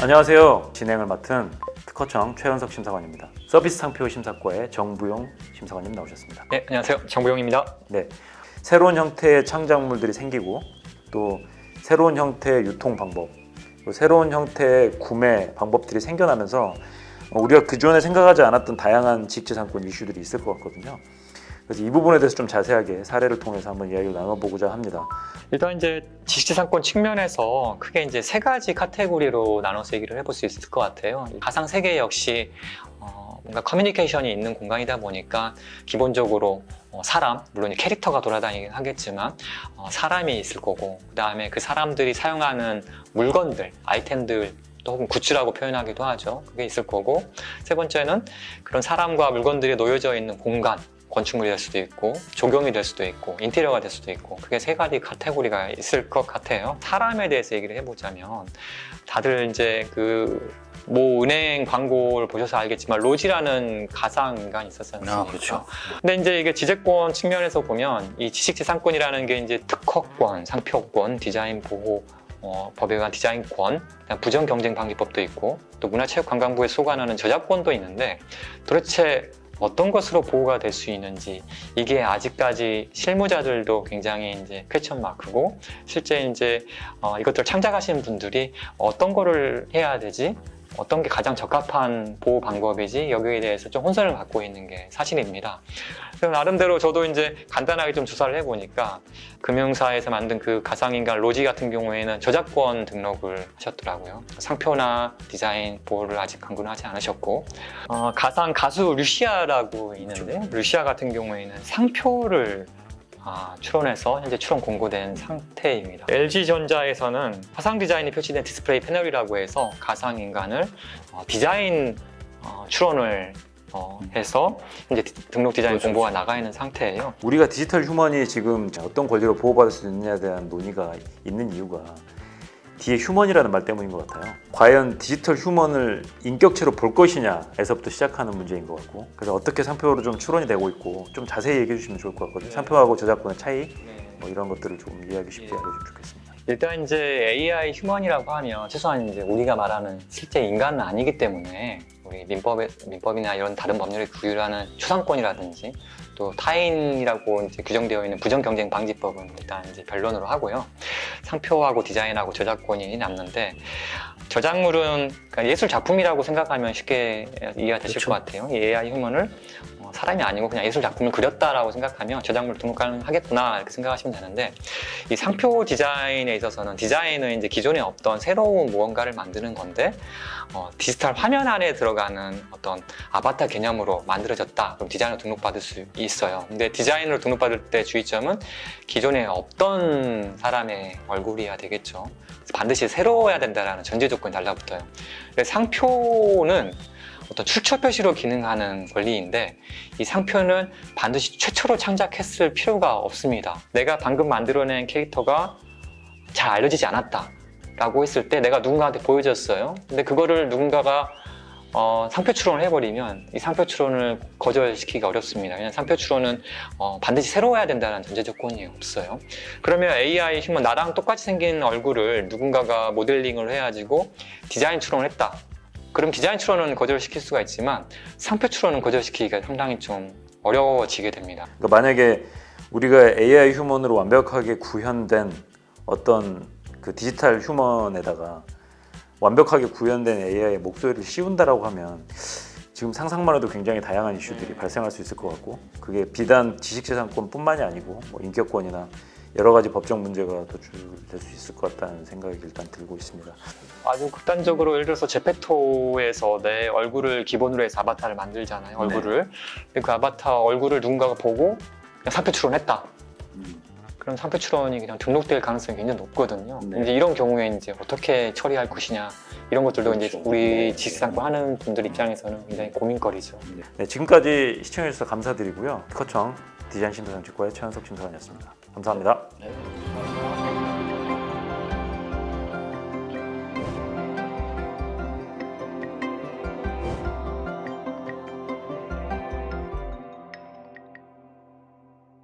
안녕하세요. 진행을 맡은 특허청 최현석 심사관입니다. 서비스 상표 심사과의 정부용 심사관님 나오셨습니다. 네, 안녕하세요. 정보용입니다. 네, 새로운 형태의 창작물들이 생기고 또 새로운 형태의 유통 방법, 또 새로운 형태의 구매 방법들이 생겨나면서 어, 우리가 그전에 생각하지 않았던 다양한 직지상권 이슈들이 있을 것 같거든요. 그래서 이 부분에 대해서 좀 자세하게 사례를 통해서 한번 이야기를 나눠보고자 합니다. 일단 이제 지식재산권 측면에서 크게 이제 세 가지 카테고리로 나눠서 얘기를 해볼 수 있을 것 같아요. 가상 세계 역시 어, 뭔가 커뮤니케이션이 있는 공간이다 보니까 기본적으로 어, 사람, 물론 이 캐릭터가 돌아다니긴 하겠지만 어, 사람이 있을 거고 그 다음에 그 사람들이 사용하는 물건들, 아이템들 또 혹은 굿즈라고 표현하기도 하죠. 그게 있을 거고 세 번째는 그런 사람과 물건들이 놓여져 있는 공간 건축물이 될 수도 있고 조경이 될 수도 있고 인테리어가 될 수도 있고 그게 세 가지 카테고리가 있을 것 같아요. 사람에 대해서 얘기를 해보자면 다들 이제 그모 은행 광고를 보셔서 알겠지만 로지라는 가상 인간이? 아, 그렇죠. 근데 이제 이게 지재권 측면에서 보면 이 지식재산권이라는 게 이제 특허권, 상표권, 디자인 보호 어, 법에 의한 디자인권, 그다음 부정 경쟁 방지법도 있고 또 문화체육관광부에 소관하는 저작권도 있는데 도대체 어떤 것으로 보호가 될 수 있는지 이게 아직까지 실무자들도 굉장히 이제 퀘천 마크고 실제 이제 어, 이것들 창작하시는 분들이 어떤 거를 해야 되지 어떤 게 가장 적합한 보호 방법이지 여기에 대해서 좀 혼선을 갖고 있는 게 사실입니다. 그래서 나름대로 저도 이제 간단하게 좀 조사를 해보니까 금융사에서 만든 그 가상인간 로지 같은 경우에는 저작권 등록을 하셨더라고요. 상표나 디자인 보호를 아직 강구는 하지 않으셨고 어, 가상 가수 루시아라고 있는데 루시아 같은 경우에는 상표를 아, 출원해서 현재 출원 공고된 상태입니다. LG전자에서는 화상 디자인이 표시된 디스플레이 패널이라고 해서 가상 인간을 어, 디자인 어, 출원을 어, 해서 이제 디- 등록 디자인 그렇죠. 공고가 나가 있는 상태예요. 우리가 디지털 휴먼이 지금 어떤 권리로 보호받을 수 있느냐에 대한 논의가 있는 이유가 뒤에 휴먼이라는 말 때문인 것 같아요. 과연 디지털 휴먼을 인격체로 볼 것이냐에서부터 시작하는 문제인 것 같고 그래서 어떻게 상표로 좀 추론이 되고 있고 좀 자세히 얘기해 주시면 좋을 것 같거든요. 상표하고 저작권의 차이 뭐 이런 것들을 좀 이해하기 쉽게 알려주면 좋겠습니다. 일단 이제 AI 휴먼이라고 하면 최소한 이제 우리가 말하는 실제 인간은 아니기 때문에 우리 민법에 민법이나 이런 다른 법률이 규율하는 초상권이라든지 또 타인이라고 이제 규정되어 있는 부정 경쟁 방지법은 일단 이제 변론으로 하고요. 상표하고 디자인하고 저작권이 남는데 저작물은 그러니까 예술 작품이라고 생각하면 쉽게 이해가 되실 그렇죠. 것 같아요. 이 AI 휴먼을 어, 사람이 아니고 그냥 예술 작품을 그렸다라고 생각하면 저작물 등록 가능하겠구나 이렇게 생각하시면 되는데 이 상표 디자인에 있어서는 디자인은 이제 기존에 없던 새로운 무언가를 만드는 건데 어, 디지털 화면 안에 들어가는 어떤 아바타 개념으로 만들어졌다. 그럼 디자인으로 등록받을 수 있어요. 근데 디자인으로 등록받을 때 주의점은 기존에 없던 사람의 얼굴이어야 되겠죠. 반드시 새로워야 된다라는 전제 조건이 달라붙어요. 상표는 어떤 출처 표시로 기능하는 권리인데 이 상표는 반드시 최초로 창작했을 필요가 없습니다. 내가 방금 만들어낸 캐릭터가 잘 알려지지 않았다. 라고 했을 때 내가 누군가한테 보여줬어요. 근데 그거를 누군가가 어, 상표 추론을 해버리면 이 상표 추론을 거절시키기가 어렵습니다. 왜냐하면 상표 추론은 어, 반드시 새로워야 된다는 전제 조건이 없어요. 그러면 AI 휴먼 나랑 똑같이 생긴 얼굴을 누군가가 모델링을 해가지고 디자인 추론을 했다. 그럼 디자인 추론은 거절시킬 수가 있지만 상표 추론은 거절시키기가 상당히 좀 어려워지게 됩니다. 그러니까 만약에 우리가 AI 휴먼으로 완벽하게 구현된 어떤 그 디지털 휴먼에다가 완벽하게 구현된 AI의 목소리를 씌운다라고 하면 지금 상상만 해도 굉장히 다양한 이슈들이 발생할 수 있을 것 같고 그게 비단 지식재산권뿐만이 아니고 뭐 인격권이나 여러 가지 법적 문제가 도출될 수 있을 것 같다는 생각이 일단 들고 있습니다. 아주 극단적으로 예를 들어서 제페토에서 내 얼굴을 기본으로 해서 아바타를 만들잖아요. 네. 얼굴을. 근데 그 아바타 얼굴을 누군가가 보고 그냥 상표 추론했다. 그럼 상표 추론이 그냥 등록될 가능성이 굉장히 높거든요. 네. 이제 이런 경우에 이제 어떻게 처리할 것이냐 이런 것들도 이제 그렇죠. 우리 지식상권 하는 분들 입장에서는 굉장히 고민거리죠. 네, 지금까지 시청해주셔서 감사드리고요. 특허청 디자인 심사장치과의 최현석 심사관이었습니다. 감사합니다.